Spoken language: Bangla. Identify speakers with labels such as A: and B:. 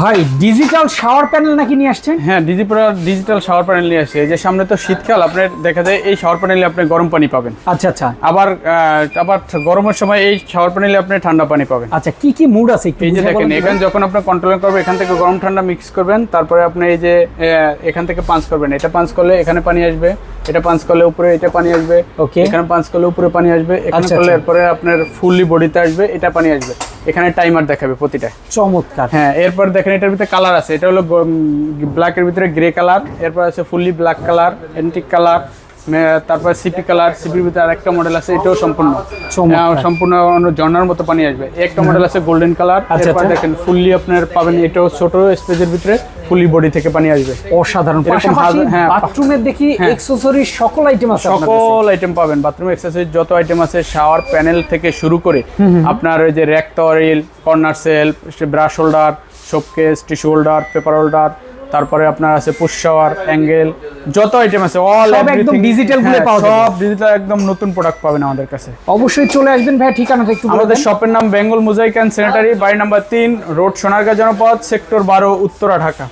A: ভাই ডিজিটাল শাওয়ার প্যানেল নাকি নিয়ে আসছেন?
B: হ্যাঁ ডিজিটাল ডিজিটাল শাওয়ার প্যানেল নিয়ে আসছে। এই যে সামনে তো শীতকাল আপনার দেখা যায় এই শাওয়ার প্যানেলে আপনি গরম পানি পাবেন।
A: আচ্ছা আচ্ছা।
B: আবার আবার গরমের সময় এই শাওয়ার প্যানেলে আপনি ঠান্ডা পানি পাবেন।
A: আচ্ছা কি কি মুড আছে
B: এই যে দেখেন এখানে যখন আপনি কন্ট্রোল করবেন এখান থেকে গরম ঠান্ডা মিক্স করবেন তারপরে আপনি এই যে এখান থেকে পাঞ্চ করবেন। এটা পাঞ্চ করলে এখানে পানি আসবে। এটা পাঞ্চ করলে উপরে এটা পানি আসবে।
A: ওকে
B: এখানে পাঞ্চ করলে উপরে পানি আসবে। এখানে
A: কলের
B: করলে
A: আচ্ছা।
B: এরপরে আপনার ফুললি বডিতে আসবে এটা পানি আসবে। এখানে টাইমার দেখাবে প্রতিটা।
A: চমৎকার।
B: হ্যাঁ এরপর দেখেন এটার ভিতরে কালার আছে। এটা হলো ব্ল্যাক এর ভিতরে গ্রে কালার এরপর আছে fully black colour antique colour তারপর সিপি কালার সিপির ভিতরে আরেকটা মডেল আছে এটাও সম্পূর্ণ। সম্পূর্ণ অন্য ঝর্ণার মতো পানি আসবে। একটা মডেল আছে গোল্ডেন কালার
A: আচ্ছা,
B: এরপর
A: আচ্ছা।
B: দেখেন ফুললি আপনার পাবেন এটাও ছোট স্পেসের ভিতরে ফুললি বডি থেকে পানি আসবে।
A: অসাধারণ।
B: হ্যাঁ,
A: বাথরুমের দেখি
B: হ্যাঁ।
A: সকল আইটেম আছে
B: সকল আইটেম পাবেন। বাথরুম এক্সেসরিজ যত আইটেম আছে শাওয়ার প্যানেল থেকে শুরু করে আপনার ওই যে rack তরিল corner shelf brush holder showcase tissue holder paper holder তারপরে আপনার আছে পুশ শাওয়ার অ্যাঙ্গেল যত আইটেম আছে অল
A: একদম ডিজিটালগুলো পাওয়া যাবে।
B: সব ডিজিটাল একদম নতুন প্রোডাক্ট পাবেন আমাদের কাছে।
A: অবশ্যই চলে আসবেন ভাই ঠিকানা একটু
B: আমাদের শপের নাম বেঙ্গল মোজাইক অ্যান্ড স্যানিটারি বাড়ি নাম্বার তিন রোড সোনারগাঁ জনপদ সেক্টর বারো উত্তরা ঢাকা।